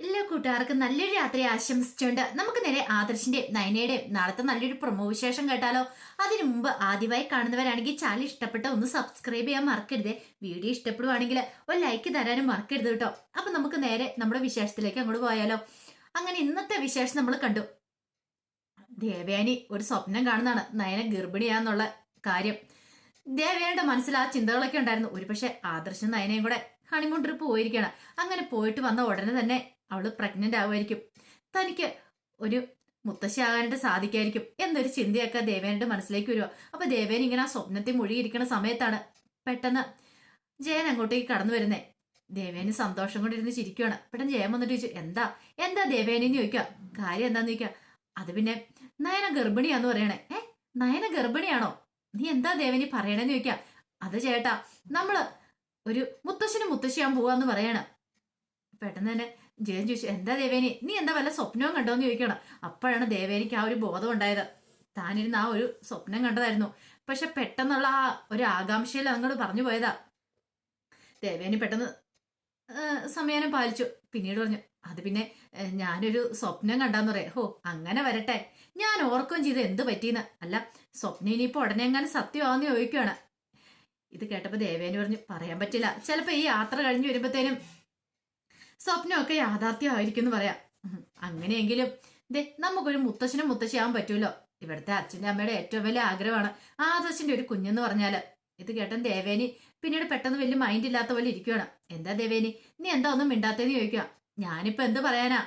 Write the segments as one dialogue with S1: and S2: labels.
S1: എല്ലാ കൂട്ടുകാർക്കും നല്ലൊരു രാത്രി ആശംസിച്ചുകൊണ്ട് നമുക്ക് നേരെ ആദർശിന്റെയും നയനയുടെയും നാളത്തെ നല്ലൊരു പ്രൊമോ വിശേഷം കേട്ടാലോ? അതിനു മുമ്പ് ആദ്യമായി കാണുന്നവരാണെങ്കിൽ ചാനൽ ഇഷ്ടപ്പെട്ട ഒന്ന് സബ്സ്ക്രൈബ് ചെയ്യാൻ മറക്കരുത്. വീഡിയോ ഇഷ്ടപ്പെടുവാണെങ്കിൽ ഒരു ലൈക്ക് തരാനും മറക്കരുത് കേട്ടോ. അപ്പൊ നമുക്ക് നേരെ നമ്മുടെ വിശേഷത്തിലേക്ക് അങ്ങോട്ട് പോയാലോ? അങ്ങനെ ഇന്നത്തെ വിശേഷം നമ്മൾ കണ്ടു. ദേവയാനി ഒരു സ്വപ്നം കാണുന്നതാണ്. നയന ഗർഭിണിയാന്നുള്ള കാര്യം. ദേവയാനിയുടെ മനസ്സിൽ ആ ചിന്തകളൊക്കെ ഉണ്ടായിരുന്നു. ഒരുപക്ഷെ ആദർശം നയനയും കൂടെ ഹണിമൂൺ ട്രിപ്പ് പോയിരിക്കുകയാണ്. അങ്ങനെ പോയിട്ട് വന്ന ഉടനെ തന്നെ അവൾ പ്രഗ്നന്റ് ആവുമായിരിക്കും. തനിക്ക് ഒരു മുത്തശ്ശിയാകാനായിട്ട് സാധിക്കായിരിക്കും എന്നൊരു ചിന്തയൊക്കെ ദേവേനയുടെ മനസ്സിലേക്ക് വരുവാ. അപ്പൊ ദേവേൻ ഇങ്ങനെ ആ സ്വപ്നത്തിൽ മുഴുകിയിരിക്കുന്ന സമയത്താണ് പെട്ടെന്ന് ജയൻ അങ്ങോട്ടേക്ക് കടന്നു വരുന്നേ. ദേവേന് സന്തോഷം കൊണ്ടിരുന്ന് ചിരിക്കുകയാണ് പെട്ടെന്ന് ജയൻ വന്നിട്ട് ചോദിച്ചു എന്താ? എന്താ ദേവേനെന്ന് ചോദിക്കുക കാര്യം എന്താന്ന് ചോദിക്കുക അത് പിന്നെ നയന ഗർഭിണിയാന്ന് പറയണേ. ഏ? നയന ഗർഭിണിയാണോ? നീ എന്താ ദേവനി പറയണേന്ന് ചോദിക്കുക അത് ചേട്ടാ നമ്മൾ ഒരു മുത്തശ്ശനും മുത്തശ്ശിയാൻ പോവാന്ന് പറയണം. പെട്ടെന്ന് തന്നെ ജയൻ ചോദിച്ചു എന്താ ദേവേനി? നീ എന്താ വല്ല സ്വപ്നവും കണ്ടോന്ന് ചോദിക്കണം അപ്പോഴാണ് ദേവേനിക്ക് ആ ഒരു ബോധം ഉണ്ടായത്. താനിരുന്ന് ആ ഒരു സ്വപ്നം കണ്ടതായിരുന്നു. പക്ഷെ പെട്ടെന്നുള്ള ആ ഒരു ആകാംക്ഷയിൽ അങ്ങോട്ട് പറഞ്ഞു പോയതാ. ദേവേനി പെട്ടെന്ന് സമയാനം പാലിച്ചു. പിന്നീട് പറഞ്ഞു അത് പിന്നെ ഞാനൊരു സ്വപ്നം കണ്ടാന്ന് പറയാം. ഹോ അങ്ങനെ വരട്ടെ. ഞാൻ ഓർക്കുകയും ചെയ്ത്. എന്ത് പറ്റിയെന്ന്? അല്ല സ്വപ്നം ഇനിയിപ്പോൾ ഉടനെ എങ്ങനെ സത്യമാവെന്ന് ചോദിക്കുകയാണ്. ഇത് കേട്ടപ്പോൾ ദേവേനി പറഞ്ഞു പറയാൻ പറ്റില്ല. ചിലപ്പോൾ ഈ യാത്ര കഴിഞ്ഞ് വരുമ്പത്തേനും സ്വപ്നമൊക്കെ യാഥാർത്ഥ്യമായിരിക്കും എന്ന് പറയാം. അങ്ങനെയെങ്കിലും ദേ നമുക്കൊരു മുത്തശ്ശനും മുത്തശ്ശിയാവാൻ പറ്റൂലോ ഇവിടുത്തെ അച്ഛന്റെ അമ്മയുടെ ഏറ്റവും വലിയ ആഗ്രഹമാണ് ആദർശിന്റെ ഒരു കുഞ്ഞെന്ന് പറഞ്ഞാൽ. ഇത് കേട്ടൻ ദേവേനി പിന്നീട് പെട്ടെന്ന് വലിയ മൈൻഡ് ഇല്ലാത്ത പോലെ ഇരിക്കുകയാണ് എന്താ ദേവേനി? നീ എന്താ ഒന്നും മിണ്ടാത്തേന്ന് ചോദിക്കുക ഞാനിപ്പോ എന്ത് പറയാനാ?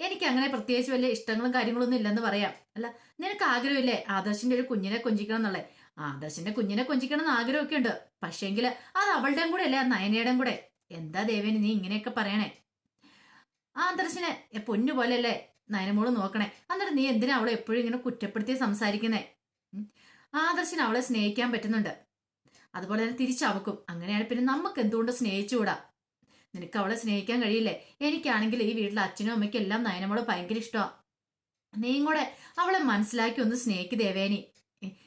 S1: എനിക്ക് അങ്ങനെ പ്രത്യേകിച്ച് വലിയ ഇഷ്ടങ്ങളും കാര്യങ്ങളൊന്നും ഇല്ലെന്ന് പറയാം. അല്ല നിനക്ക് ആഗ്രഹമില്ലേ ആദർശിന്റെ ഒരു കുഞ്ഞിനെ കൊഞ്ചിക്കണം എന്നുള്ളേ? ആദർശിന്റെ കുഞ്ഞിനെ കൊഞ്ചിക്കണം എന്ന് ആഗ്രഹമൊക്കെ ഉണ്ട്. പക്ഷേങ്കിൽ അത് അവളുടെയും കൂടെ അല്ലേ ആ നയനയുടെയും കൂടെ? എന്താ ദേവേനി നീ ഇങ്ങനെയൊക്കെ പറയണേ? ആ എ, പൊന്നു പോലെയല്ലേ? നയനമോൾ നോക്കണേ. എന്നിട്ട് നീ എന്തിനാ അവളെ എപ്പോഴും ഇങ്ങനെ കുറ്റപ്പെടുത്തി സംസാരിക്കുന്നേ. ആദർശിന് അവളെ സ്നേഹിക്കാൻ പറ്റുന്നുണ്ട്. അതുപോലെ തന്നെ തിരിച്ചവക്കും. അങ്ങനെയാണ് പിന്നെ നമുക്ക് എന്തുകൊണ്ട് സ്നേഹിച്ചുകൂടാ? നിനക്ക് അവളെ സ്നേഹിക്കാൻ കഴിയില്ലേ? എനിക്കാണെങ്കിൽ ഈ വീട്ടിലെ അച്ഛനും അമ്മയ്ക്കും എല്ലാം നയനമോളെ ഭയങ്കര ഇഷ്ടമാ നീയും കൂടെ അവളെ മനസ്സിലാക്കി ഒന്ന് സ്നേഹിക്ക് ദേവേനി.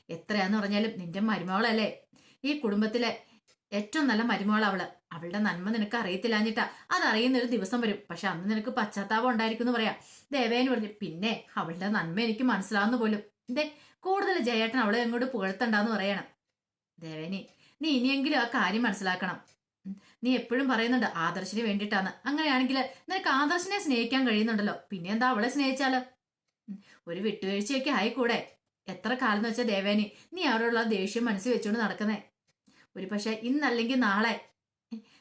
S1: എത്രയാന്ന് പറഞ്ഞാലും നിന്റെ മരുമകളല്ലേ? ഈ കുടുംബത്തിലെ ഏറ്റവും നല്ല മരുമകൾ അവൾ. അവളുടെ നന്മ നിനക്ക് അറിയത്തില്ലാഞ്ഞിട്ടാ. അതറിയുന്ന ഒരു ദിവസം വരും. പക്ഷെ അന്ന് നിനക്ക് പശ്ചാത്താപം ഉണ്ടായിരിക്കും എന്ന് പറയാം. ദേവേന് പറഞ്ഞു പിന്നെ അവളുടെ നന്മ എനിക്ക് മനസ്സിലാവുന്ന പോലും. ദേ കൂടുതൽ ജയേട്ടൻ അവളെ അങ്ങോട്ട് പുകഴ്ത്തണ്ടെന്ന് പറയണം. ദേവേനി നീ ഇനിയെങ്കിലും ആ കാര്യം മനസ്സിലാക്കണം. നീ എപ്പോഴും പറയുന്നുണ്ട് ആദർശിന് വേണ്ടിയിട്ടാണ് അങ്ങനെയാണെങ്കിൽ നിനക്ക് ആദർശിനെ സ്നേഹിക്കാൻ കഴിയുന്നുണ്ടല്ലോ. പിന്നെ എന്താ അവളെ സ്നേഹിച്ചാലോ. ഒരു വിട്ടുവീഴ്ചയൊക്കെ ആയിക്കൂടെ. എത്ര കാലം എന്ന് വെച്ചാൽ ദേവേനി നീ അവരോടുള്ള ദേഷ്യം മനസ്സിൽ വെച്ചുകൊണ്ട് നടക്കുന്നേ. ഒരു പക്ഷെ ഇന്നല്ലെങ്കിൽ നാളെ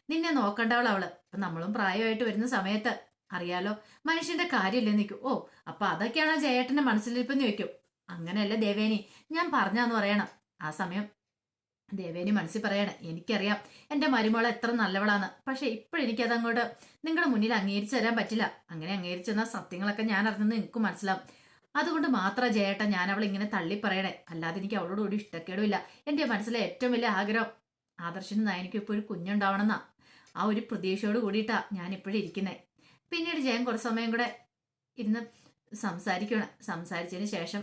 S1: നിന്നെ നോക്കണ്ടവളവൾ അപ്പൊ നമ്മളും പ്രായമായിട്ട് വരുന്ന സമയത്ത് അറിയാലോ മനുഷ്യന്റെ കാര്യമില്ലേ നിൽക്കും ഓ അപ്പൊ അതൊക്കെയാണ് ജയേട്ടന്റെ മനസ്സിലിരിപ്പെന്ന് ചോദിക്കും. അങ്ങനെയല്ല ദേവേനി ഞാൻ പറഞ്ഞാന്ന് പറയണം. ആ സമയം ദേവേനി മനസ്സിൽ പറയണം എനിക്കറിയാം എന്റെ മരുമോൾ എത്ര നല്ലവളാണ്. പക്ഷെ ഇപ്പോഴെനിക്കത് അങ്ങോട്ട് നിങ്ങളുടെ മുന്നിൽ അംഗീകരിച്ചു തരാൻ പറ്റില്ല. അങ്ങനെ അംഗീകരിച്ചു തന്ന സത്യങ്ങളൊക്കെ ഞാൻ അറിഞ്ഞെന്ന് നിങ്ങൾക്ക് മനസ്സിലാവും. അതുകൊണ്ട് മാത്രം ജയേട്ട ഞാൻ അവളെ ഇങ്ങനെ തള്ളി പറയണേ. അല്ലാതെ എനിക്ക് അവളോട് ഒരു ഇഷ്ടക്കേടുമില്ല എന്റെ മനസ്സിലെ ഏറ്റവും വലിയ ആഗ്രഹം ആദർശന് നായനിക്ക് ഇപ്പോൾ ഒരു കുഞ്ഞുണ്ടാവണമെന്നാ. ആ ഒരു പ്രതീക്ഷയോട് കൂടിയിട്ടാണ് ഞാനിപ്പോഴും ഇരിക്കുന്നത് പിന്നീട് ജയൻ കുറച്ച് സമയം കൂടെ ഇരുന്ന് സംസാരിക്കണം സംസാരിച്ചതിന് ശേഷം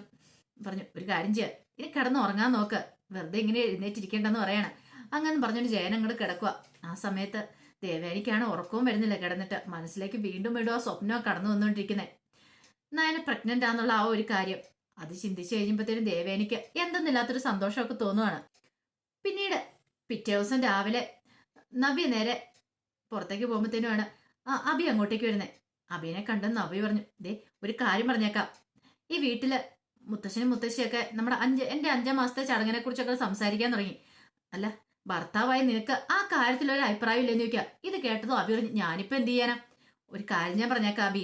S1: പറഞ്ഞു ഒരു കാര്യം ചെയ്യുക ഇനി കിടന്ന് ഉറങ്ങാൻ നോക്ക്. വെറുതെ ഇങ്ങനെ എഴുന്നേറ്റിരിക്കേണ്ടെന്ന് പറയണം. അങ്ങനെ പറഞ്ഞൊരു ജയൻ അങ്ങോട്ട് കിടക്കുക ആ സമയത്ത് ദേവേനിക്കാണ് ഉറക്കവും വരുന്നില്ല കിടന്നിട്ട്. മനസ്സിലേക്ക് വീണ്ടും വീണ്ടും ആ സ്വപ്നം കടന്നു വന്നുകൊണ്ടിരിക്കുന്നത് നയന പ്രഗ്നന്റ് ആന്നുള്ള ആ ഒരു കാര്യം. അത് ചിന്തിച്ചു കഴിയുമ്പോഴത്തേനും ദേവേനിക്ക് എന്തെന്നില്ലാത്തൊരു സന്തോഷമൊക്കെ തോന്നുവാണ്. പിന്നീട് പിറ്റേ ദിവസം രാവിലെ നവ്യ നേരെ പുറത്തേക്ക് പോകുമ്പോഴത്തേനുമാണ് ആ അബി അങ്ങോട്ടേക്ക് വരുന്നത് അബിനെ കണ്ടെന്ന് അബി പറഞ്ഞു ദേ ഒരു കാര്യം പറഞ്ഞേക്കാം. ഈ വീട്ടിൽ മുത്തശ്ശനും മുത്തശ്ശിയൊക്കെ നമ്മുടെ അഞ്ച് എന്റെ അഞ്ചാം മാസത്തെ ചടങ്ങിനെ കുറിച്ചൊക്കെ സംസാരിക്കാൻ തുടങ്ങി. അല്ല ഭർത്താവായി നിനക്ക് ആ കാര്യത്തിൽ ഒരു അഭിപ്രായം ഇല്ലെന്ന് ചോദിക്കുക ഇത് കേട്ടതും? അബി പറഞ്ഞു ഞാനിപ്പോ എന്ത് ചെയ്യാനാ? ഒരു കാര്യം ഞാൻ പറഞ്ഞേക്കാം അബി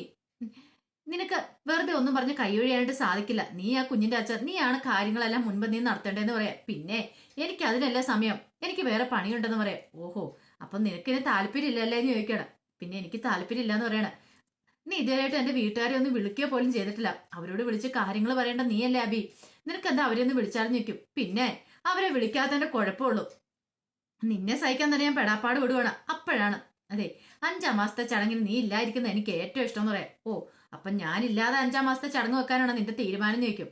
S1: നിനക്ക് വെറുതെ ഒന്നും പറഞ്ഞ് കൈയൊഴിയാനായിട്ട് സാധിക്കില്ല. നീ ആ കുഞ്ഞിന്റെ അച്ഛൻ നീയാണ് കാര്യങ്ങളെല്ലാം മുൻപ് നീ നടത്തേണ്ടതെന്ന് പറയാം. പിന്നെ എനിക്ക് അതിനല്ല സമയം. എനിക്ക് വേറെ പണിയുണ്ടെന്ന് പറയാം. ഓഹോ അപ്പൊ നിനക്ക് ഇതിന് താല്പര്യമില്ലല്ലേ എന്ന് ചോദിക്കണം. പിന്നെ എനിക്ക് താല്പര്യമില്ല എന്ന് പറയണ. നീ ഇതുവരെയായിട്ട് എന്റെ വീട്ടുകാരെ ഒന്നും വിളിക്കുക പോലും ചെയ്തിട്ടില്ല. അവരോട് വിളിച്ച് കാര്യങ്ങൾ പറയേണ്ട നീയല്ലേ അബി? നിനക്ക് എന്താ അവരെ ഒന്ന് വിളിച്ചാലും നിൽക്കും പിന്നെ അവരെ വിളിക്കാത്തതിന്റെ കുഴപ്പമുള്ളൂ. നിന്നെ സഹിക്കാൻ തന്നെ ഞാൻ പെടാപ്പാട് വിടുവാണ്. അപ്പോഴാണ്. അതെ അഞ്ചാം മാസത്തെ ചടങ്ങിൽ നീ ഇല്ലായിരിക്കുന്ന എനിക്ക് ഏറ്റവും ഇഷ്ടം എന്ന് പറയാം. ഓ അപ്പൊ ഞാനില്ലാതെ അഞ്ചാം മാസത്തെ ചടങ്ങ് വെക്കാനാണ് നിന്റെ തീരുമാനം ചോദിക്കും.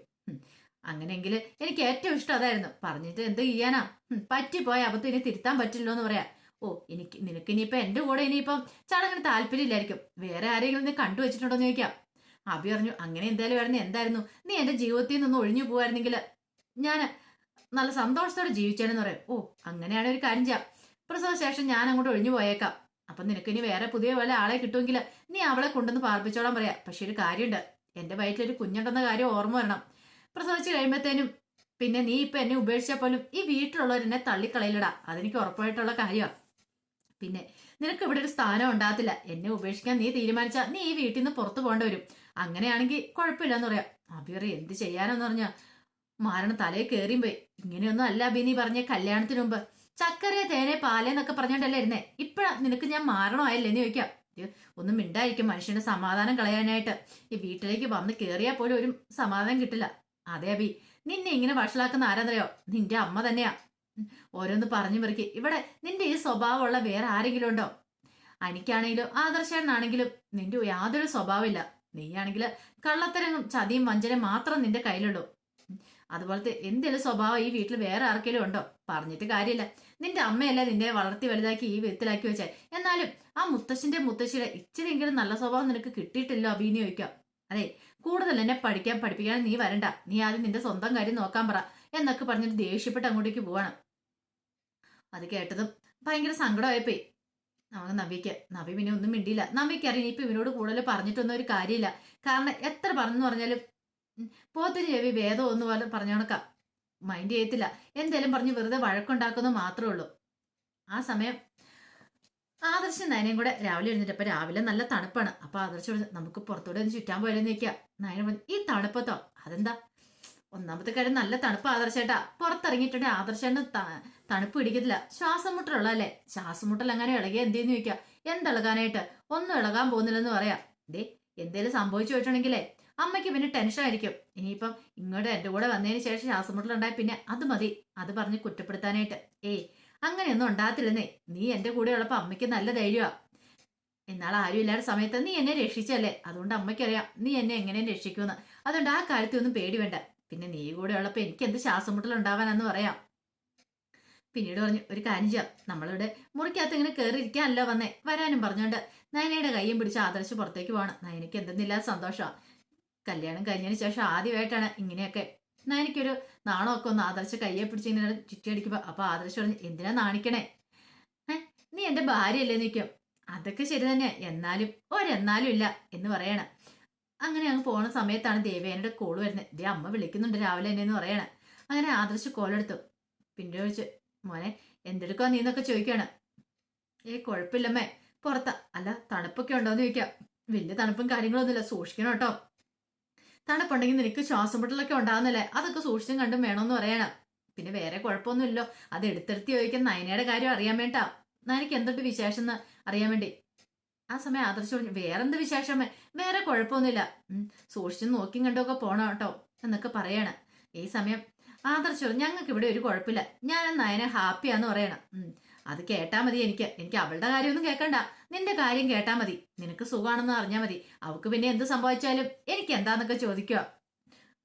S1: അങ്ങനെയെങ്കിൽ എനിക്ക് ഏറ്റവും ഇഷ്ടം അതായിരുന്നു. പറഞ്ഞിട്ട് എന്ത് ചെയ്യാനാ? പറ്റി പറ്റിപ്പോയ അബദ്ധം ഇനി തിരുത്താൻ പറ്റില്ലോ എന്ന് പറയാം. ഓ എനിക്ക് നിനക്ക് ഇനിയിപ്പോ എന്റെ കൂടെ ഇനിയിപ്പം ചടങ്ങിന് താല്പര്യമില്ലായിരിക്കും. വേറെ ആരെങ്കിലും നീ കണ്ടു വെച്ചിട്ടുണ്ടോ എന്ന് ചോദിക്കാം. അബി പറഞ്ഞു അങ്ങനെ എന്തായാലും ആയിരുന്നു എന്തായിരുന്നു? നീ എന്റെ ജീവിതത്തിൽ നിന്ന് ഒഴിഞ്ഞു പോവായിരുന്നെങ്കിൽ ഞാൻ നല്ല സന്തോഷത്തോടെ ജീവിച്ചാണെന്ന് പറയാം. ഓ അങ്ങനെയാണ് ഒരു കാര്യം ചെയ്യാം. പ്രസവ ശേഷം ഞാൻ അങ്ങോട്ട് ഒഴിഞ്ഞു പോയേക്കാം. അപ്പൊ നിനക്ക് ഇനി വേറെ പുതിയ പോലെ ആളെ കിട്ടുമെങ്കിൽ നീ അവളെ കൊണ്ടുവന്ന് പാർപ്പിച്ചോളാൻ പറയാ. പക്ഷെ ഒരു കാര്യമുണ്ട്. എന്റെ വയറ്റിലൊരു കുഞ്ഞുണ്ടെന്ന കാര്യം ഓർമ്മ വരണം. പ്രസവിച്ച് കഴിയുമ്പോഴത്തേനും പിന്നെ നീ ഇപ്പൊ എന്നെ ഉപേക്ഷിച്ചാൽ പോലും ഈ വീട്ടിലുള്ളവർ എന്നെ തള്ളിക്കളയില്ലടാ അതെനിക്ക് ഉറപ്പായിട്ടുള്ള കാര്യമാണ് പിന്നെ നിനക്ക് ഇവിടെ ഒരു സ്ഥാനം ഉണ്ടാകത്തില്ല. എന്നെ ഉപേക്ഷിക്കാൻ നീ തീരുമാനിച്ചാൽ നീ ഈ വീട്ടിൽ നിന്ന് പുറത്തു പോകേണ്ടി വരും. അങ്ങനെയാണെങ്കിൽ കുഴപ്പമില്ലെന്ന് പറയാം. അബിയറി എന്ത് ചെയ്യാനെന്ന് പറഞ്ഞ മാരണ തലയിൽ കയറിയും പോയി. ഇങ്ങനെയൊന്നും അല്ല അബി നീ പറഞ്ഞ കല്യാണത്തിന് മുമ്പ്. ചക്കര തേനെ പാലേന്നൊക്കെ പറഞ്ഞോണ്ടല്ലേ ഇരുന്നേ. ഇപ്പഴാ നിനക്ക് ഞാൻ മാരണമായല്ലേ എന്ന് ചോദിക്കാം. ഒന്നും മിണ്ടായിരിക്കും മനുഷ്യന്റെ സമാധാനം കളയാനായിട്ട്. ഈ വീട്ടിലേക്ക് വന്ന് കയറിയാൽ പോലും ഒരു സമാധാനം കിട്ടില്ല. അതെ അബി നിന്നെ ഇങ്ങനെ വഷളാക്കുന്ന ആരാന്നറിയോ? നിന്റെ അമ്മ തന്നെയാ. ഓരോന്ന് പറഞ്ഞു പെറുക്കി. ഇവിടെ നിന്റെ ഈ സ്വഭാവമുള്ള വേറെ ആരെങ്കിലും ഉണ്ടോ? അനിക്കാണെങ്കിലും ആദർശനാണെങ്കിലും നിന്റെ യാതൊരു സ്വഭാവമില്ല. നീയാണെങ്കിൽ കള്ളത്തരങ്ങും ചതിയും വഞ്ചനയും മാത്രം നിന്റെ കയ്യിലുള്ളൂ. അതുപോലത്തെ എന്തെങ്കിലും സ്വഭാവം ഈ വീട്ടിൽ വേറെ ആർക്കെങ്കിലും ഉണ്ടോ? പറഞ്ഞിട്ട് കാര്യമില്ല. നിന്റെ അമ്മയല്ലേ നിന്നെ വളർത്തി വലുതാക്കി ഈ വിധത്തിലാക്കി വെച്ചാൽ എന്നാലും ആ മുത്തശ്ശിന്റെ മുത്തശ്ശിയുടെ ഇച്ചിരിയെങ്കിലും നല്ല സ്വഭാവം നിനക്ക് കിട്ടിയിട്ടില്ലോ അഭിനയം അതെ കൂടുതൽ എന്നെ പഠിക്കാൻ പഠിപ്പിക്കാൻ നീ വരണ്ട. നീ ആദ്യം നിന്റെ സ്വന്തം കാര്യം നോക്കാൻ പറ എന്നൊക്കെ പറഞ്ഞിട്ട് ദേഷ്യപ്പെട്ട് അങ്ങോട്ടേക്ക് പോവാണ്. അത് കേട്ടതും ഭയങ്കര സങ്കടമായിപ്പോയി. നമുക്ക് നവിക്ക് നവി പിന്നെ ഒന്നും മിണ്ടിയില്ല. നവിക്ക് അറിയാം ഇപ്പൊ ഇവനോട് കൂടുതൽ പറഞ്ഞിട്ടൊന്നും ഒരു കാര്യമില്ല. കാരണം എത്ര പറഞ്ഞു പറഞ്ഞാലും പോത്തിന് ചെവി വേദം ഒന്ന് പോലെ പറഞ്ഞു കണക്കാം. മൈൻഡ് ചെയ്യത്തില്ല. എന്തേലും പറഞ്ഞ് വെറുതെ വഴക്കുണ്ടാക്കുന്നു മാത്രമേ ഉള്ളൂ. ആ സമയം ആദർശം നയനയും കൂടെ രാവിലെ എഴുന്നേറ്റപ്പോ രാവിലെ നല്ല തണുപ്പാണ്. അപ്പൊ ആദർശം നമുക്ക് പുറത്തോടെ ഒന്ന് ചുറ്റാൻ പോയാലും നിൽക്കുക നയന പറഞ്ഞു ഈ തണുപ്പത്തോ? അതെന്താ? ഒന്നാമത്തെ കാര്യം നല്ല തണുപ്പ് ആദർശേട്ടാ. പുറത്തിറങ്ങിയിട്ടുണ്ടെങ്കിൽ ആദർശേട്ടന് തണുപ്പ് പിടിക്കത്തില്ല. ശ്വാസം മുട്ടലുള്ള അല്ലേ? ശ്വാസം മുട്ടൽ അങ്ങനെ ഇളകിയ എന്തേന്ന് ചോദിക്കുക എന്തിളകാനായിട്ട്? ഒന്നും ഇളകാൻ പോകുന്നില്ലെന്ന് പറയാ. ദേ എന്തേലും സംഭവിച്ചു പോയിട്ടുണ്ടെങ്കിലേ അമ്മയ്ക്ക് പിന്നെ ടെൻഷൻ ആയിരിക്കും. ഇനിയിപ്പം ഇങ്ങോട്ട് എന്റെ കൂടെ വന്നതിന് ശേഷം ശ്വാസം മുട്ടലുണ്ടായി പിന്നെ അത് മതി. അത് പറഞ്ഞ് കുറ്റപ്പെടുത്താനായിട്ട്. ഏയ് അങ്ങനെയൊന്നും ഉണ്ടാകത്തില്ലെന്നേ. നീ എന്റെ കൂടെ ഉള്ളപ്പോൾ അമ്മയ്ക്ക് നല്ല ധൈര്യമാ എന്നാൽ ആരും ഇല്ലാത്ത സമയത്ത് നീ എന്നെ രക്ഷിച്ചല്ലേ അതുകൊണ്ട് അമ്മയ്ക്കറിയാം നീ എന്നെ എങ്ങനെയും രക്ഷിക്കുമെന്ന്. അതുകൊണ്ട് ആ കാര്യത്തിൽ ഒന്നും പേടി വേണ്ട. പിന്നെ നീ കൂടെ ഉള്ളപ്പോൾ എനിക്ക് എന്ത് ശ്വാസം മുട്ടലുണ്ടാവാനെന്ന് പറയാം. പിന്നീട് പറഞ്ഞു ഒരു കാര്യം ചെയ്യാം. നമ്മളിവിടെ മുറിക്കകത്ത് ഇങ്ങനെ കയറിയിരിക്കാനല്ലോ വന്നേ. വരാനും പറഞ്ഞുകൊണ്ട് നയനയുടെ കയ്യും പിടിച്ച് ആദർശ് പുറത്തേക്ക് പോകണം നയനയ്ക്ക് എന്തെന്നില്ലാതെ സന്തോഷമാണ് കല്യാണം കഴിഞ്ഞതിന് ശേഷം ആദ്യമായിട്ടാണ് ഇങ്ങനെയൊക്കെ. നയനയ്ക്കൊരു നാണമൊക്കെ ഒന്ന് ആദർശ് കയ്യെ പിടിച്ച് ഇങ്ങനെ ചുറ്റിയടിക്കുമ്പോൾ അപ്പൊ ആദർശ് പറഞ്ഞു എന്തിനാ നാണിക്കണേ? നീ എന്റെ ഭാര്യയല്ലേ നിൽക്കും അതൊക്കെ ശരി തന്നെ എന്നാലും ഒരെന്നാലും ഇല്ല എന്ന് പറയണം. അങ്ങനെ അങ്ങ് പോണ സമയത്താണ് ദേവേനയുടെ കോൾ വരുന്നത് ദേ അമ്മ വിളിക്കുന്നുണ്ട് രാവിലെ എന്നെ എന്ന് പറയണ. അങ്ങനെ ആദർശ് കോളെടുത്തു പിന്നെ ചോദിച്ചു മോനെ എന്തെടുക്കുക നീ എന്നൊക്കെ ചോദിക്കാണ് ഏ കുഴപ്പമില്ലമ്മേ. പുറത്താ. അല്ല തണുപ്പൊക്കെ ഉണ്ടോന്ന് ചോദിക്കാം. വലിയ തണുപ്പും കാര്യങ്ങളൊന്നുമില്ല. സൂക്ഷിക്കണം കേട്ടോ. തണുപ്പുണ്ടെങ്കിൽ നിനക്ക് ശ്വാസം മുട്ടലൊക്കെ ഉണ്ടാകുന്നില്ലേ അതൊക്കെ സൂക്ഷിച്ചും കണ്ടും വേണമെന്ന് പറയണം. പിന്നെ വേറെ കുഴപ്പമൊന്നുമില്ലോ അത് എടുത്തെടുത്ത് ചോദിക്കാൻ നയനയുടെ കാര്യം അറിയാൻ വേണ്ടാ നയനയ്ക്ക് എന്തുണ്ട് വിശേഷം എന്ന് അറിയാൻ വേണ്ടി? ആ സമയം ആദർശ് പറഞ്ഞു വേറെന്ത് വിശേഷമേ വേറെ കുഴപ്പമൊന്നുമില്ല. സൂക്ഷിച്ചു നോക്കി നോക്കിയും കണ്ടൊക്കെ പോണം കേട്ടോ എന്നൊക്കെ പറയണം. ഈ സമയം ആദർശ് പറഞ്ഞു ഞങ്ങൾക്ക് ഇവിടെ ഒരു കുഴപ്പമില്ല. ഞാൻ നയനെ ഹാപ്പിയാന്ന് പറയണം. അത് കേട്ടാ മതി എനിക്ക്. എനിക്ക് അവളുടെ കാര്യമൊന്നും കേൾക്കണ്ട നിന്റെ കാര്യം കേട്ടാ മതി. നിനക്ക് സുഖമാണെന്ന് അറിഞ്ഞാൽ മതി. അവൾക്ക് പിന്നെ എന്ത് സംഭവിച്ചാലും എനിക്ക് എന്താന്നൊക്കെ ചോദിക്കുക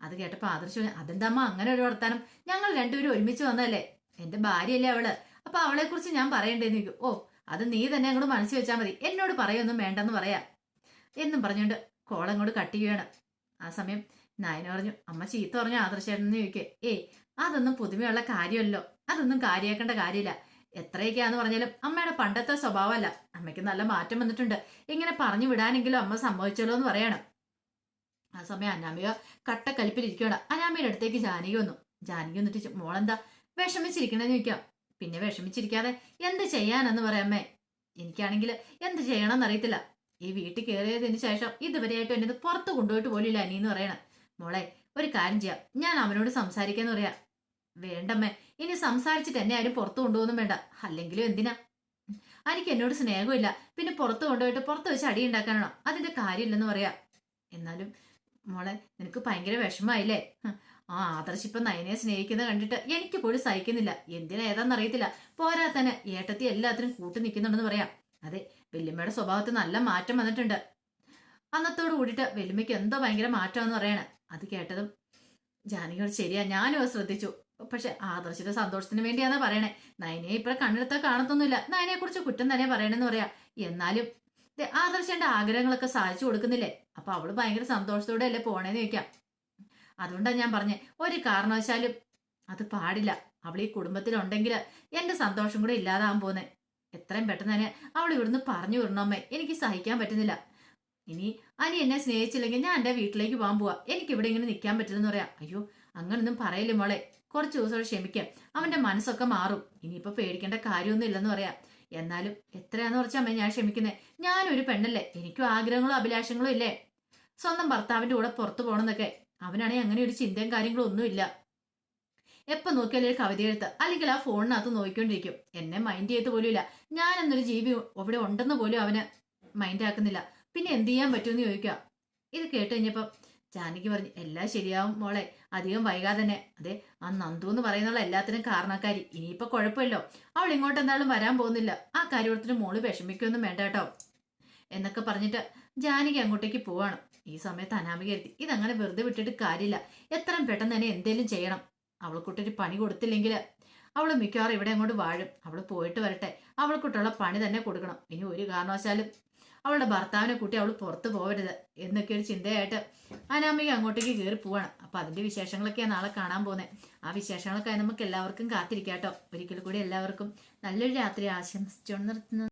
S1: അത് കേട്ടപ്പോൾ ആദർശ് പറഞ്ഞു, അതെന്താമ്മ? അങ്ങനെ ഒരു വർത്താനം? ഞങ്ങൾ രണ്ടുപേരും ഒരുമിച്ച് വന്നതല്ലേ? എന്റെ ഭാര്യയല്ലേ അവൾ? അപ്പൊ അവളെ കുറിച്ച് ഞാൻ പറയണ്ടേന്ന് ഓ അത് നീ തന്നെ അങ്ങോട്ട് മനസ്സിൽ വെച്ചാൽ മതി. എന്നോട് പറയൊന്നും വേണ്ടെന്ന് പറയാ. എന്നും പറഞ്ഞുകൊണ്ട് കോൾ അങ്ങോട്ട് കട്ട് ആ സമയം നായന പറഞ്ഞു അമ്മ ചീത്ത പറഞ്ഞു ആദർശേട്ടെന്ന് ചോദിക്കേ. ഏയ് അതൊന്നും പുതുമയുള്ള കാര്യമല്ലോ. അതൊന്നും കാര്യമാക്കേണ്ട കാര്യമില്ല. എത്രയൊക്കെയാന്ന് പറഞ്ഞാലും അമ്മയുടെ പണ്ടത്തെ സ്വഭാവമല്ല. അമ്മയ്ക്ക് നല്ല മാറ്റം വന്നിട്ടുണ്ട്. ഇങ്ങനെ പറഞ്ഞു വിടാനെങ്കിലും അമ്മ സമ്മതിച്ചല്ലോ എന്ന് പറയണം. ആ സമയം അനാമിക കട്ടക്കലിപ്പിലിരിക്കണം അനാമിയുടെ അടുത്തേക്ക് ജാനകി വന്നു. ജാനകി വന്നിട്ട് മോളെന്താ വിഷമിച്ചിരിക്കണെന്ന് ചോദിക്കാം. പിന്നെ വിഷമിച്ചിരിക്കാതെ എന്ത് ചെയ്യാനെന്ന് പറയാമേ എനിക്കാണെങ്കിൽ എന്ത് ചെയ്യണമെന്ന് അറിയത്തില്ല. ഈ വീട്ടിൽ കയറിയതിന് ശേഷം ഇതുവരെയായിട്ടും എന്നെ പുറത്ത് കൊണ്ടുപോയിട്ട് പോലില്ല അനിയെന്ന് പറയണം. മോളെ ഒരു കാര്യം ചെയ്യാം. ഞാൻ അവനോട് സംസാരിക്കാന്ന് പറയാം. വേണ്ടമ്മേ ഇനി സംസാരിച്ചിട്ട് എന്നെ ആരും പുറത്ത് കൊണ്ടുപോകുന്നും വേണ്ട. അല്ലെങ്കിലും എന്തിനാ? എനിക്ക് എന്നോട് സ്നേഹമില്ല. പിന്നെ പുറത്ത് കൊണ്ടുപോയിട്ട് പുറത്ത് വെച്ച് അടി ഉണ്ടാക്കാനാണോ? അതിന്റെ കാര്യമില്ലെന്ന് പറയാ. എന്നാലും മോളെ നിനക്ക് ഭയങ്കര വിഷമായില്ലേ ഹ്, ആ ആദർശിപ്പം നയനെ സ്നേഹിക്കുന്നത് കണ്ടിട്ട് എനിക്ക് പോലും സഹിക്കുന്നില്ല. എന്തിനാ ഏതാന്നറിയത്തില്ല. പോരാ തന്നെ. ഏട്ടത്തി എല്ലാത്തിനും കൂട്ടി നിൽക്കുന്നുണ്ടെന്ന് പറയാം. അതെ വെല്ലുമ്മയുടെ സ്വഭാവത്തിൽ നല്ല മാറ്റം വന്നിട്ടുണ്ട്. അന്നത്തോട് കൂടിയിട്ട് വെല്ലുമ്മയ്ക്ക് എന്തോ ഭയങ്കര മാറ്റമെന്ന് പറയണേ. അത് കേട്ടതും ജാനകിയോട് ശരിയാ ഞാനും അത് ശ്രദ്ധിച്ചു. പക്ഷെ ആദർശിന്റെ സന്തോഷത്തിന് വേണ്ടിയാണ് പറയണേ. നയനെ ഇപ്പം കണ്ണെടുത്താൽ കാണത്തൊന്നുമില്ല. നയനെ കുറിച്ച് കുറ്റം തന്നെ പറയണെന്ന് പറയാ. എന്നാലും ആദർശന്റെ ആഗ്രഹങ്ങളൊക്കെ സാധിച്ചു കൊടുക്കുന്നില്ലേ? അപ്പൊ അവൾ ഭയങ്കര സന്തോഷത്തോടെ അല്ലേ പോണേന്ന് ചോദിക്കാം. അതുകൊണ്ടാണ് ഞാൻ പറഞ്ഞേ ഒരു കാരണവശാലും അത് പാടില്ല. അവൾ ഈ കുടുംബത്തിലുണ്ടെങ്കിൽ എന്റെ സന്തോഷം കൂടെ ഇല്ലാതാകാൻ പോന്നെ എത്രയും പെട്ടെന്ന് തന്നെ അവൾ ഇവിടുന്ന് പറഞ്ഞു വിടണമേ എനിക്ക് സഹിക്കാൻ പറ്റുന്നില്ല. ഇനി അനി എന്നെ സ്നേഹിച്ചില്ലെങ്കിൽ ഞാൻ എന്റെ വീട്ടിലേക്ക് പോകാൻ പോവാ. എനിക്ക് ഇവിടെ ഇങ്ങനെ നിൽക്കാൻ പറ്റില്ലെന്ന് പറയാം. അയ്യോ അങ്ങനൊന്നും പറയില്ല മോളെ. കുറച്ച് ദിവസം ക്ഷമിക്കാം. അവന്റെ മനസ്സൊക്കെ മാറും. ഇനിയിപ്പോ പേടിക്കേണ്ട കാര്യമൊന്നും ഇല്ലെന്ന് പറയാം. എന്നാലും എത്രയാന്ന് കുറച്ച് ഞാൻ ക്ഷമിക്കുന്നത് ഞാനൊരു പെണ്ണല്ലേ. എനിക്കും ആഗ്രഹങ്ങളോ അഭിലാഷങ്ങളോ ഇല്ലേ? സ്വന്തം ഭർത്താവിന്റെ കൂടെ പുറത്തു പോകണമെന്നൊക്കെ. അവനാണെങ്കിൽ അങ്ങനെ ഒരു ചിന്തയും കാര്യങ്ങളും ഒന്നുമില്ല. എപ്പം നോക്കിയാലും ഒരു കവിത എഴുത്ത് അല്ലെങ്കിൽ ആ ഫോണിനകത്ത് നോക്കിക്കൊണ്ടിരിക്കും. എന്നെ മൈൻഡ് ചെയ്ത് പോലും ഇല്ല ഞാൻ എന്നൊരു ജീവി അവിടെ ഉണ്ടെന്ന് പോലും അവന് മൈൻഡ് ആക്കുന്നില്ല. പിന്നെ എന്ത് ചെയ്യാൻ പറ്റുമെന്ന് ചോദിക്കുക. ഇത് കേട്ട് കഴിഞ്ഞപ്പം ജാനകി പറഞ്ഞു എല്ലാം ശരിയാവും മോളെ. അധികം വൈകാതെ തന്നെ. അതെ ആ നന്ദു എന്ന് പറയുന്നുള്ള എല്ലാത്തിനും കാരണക്കാരി. ഇനിയിപ്പോ കുഴപ്പമില്ലോ. അവൾ ഇങ്ങോട്ട് എന്തായാലും വരാൻ പോകുന്നില്ല. ആ കാര്യത്തിന് മോൾ വിഷമിക്കൊന്നും വേണ്ട കേട്ടോ. എന്നൊക്കെ പറഞ്ഞിട്ട് ജാനകി അങ്ങോട്ടേക്ക് പോവാണ്. ഈ സമയത്ത് അനാമിക എത്തി ഇതങ്ങനെ വെറുതെ വിട്ടിട്ട് കാര്യമില്ല. എത്രയും പെട്ടെന്ന് തന്നെ എന്തേലും ചെയ്യണം. അവൾക്കുട്ടൊരു പണി കൊടുത്തില്ലെങ്കിൽ അവൾ മിക്കവാറും ഇവിടെ അങ്ങോട്ട് വാഴും. അവൾ പോയിട്ട് വരട്ടെ. അവൾക്കുട്ടുള്ള പണി തന്നെ കൊടുക്കണം. ഇനി ഒരു കാരണവശാലും അവളുടെ ഭർത്താവിനെ കൂട്ടി അവൾ പുറത്ത് പോകരുത് എന്നൊക്കെ ഒരു ചിന്തയായിട്ട് അനാമിക അങ്ങോട്ടേക്ക് കയറി പോവാണ്. അപ്പൊ അതിന്റെ വിശേഷങ്ങളൊക്കെയാണ് നാളെ കാണാൻ പോകുന്നത് ആ വിശേഷങ്ങളൊക്കെ നമുക്ക് എല്ലാവർക്കും കാത്തിരിക്കാട്ടോ. ഒരിക്കൽ കൂടി എല്ലാവർക്കും നല്ലൊരു രാത്രി ആശംസിച്ചുകൊണ്ട് നിർത്തുന്നു.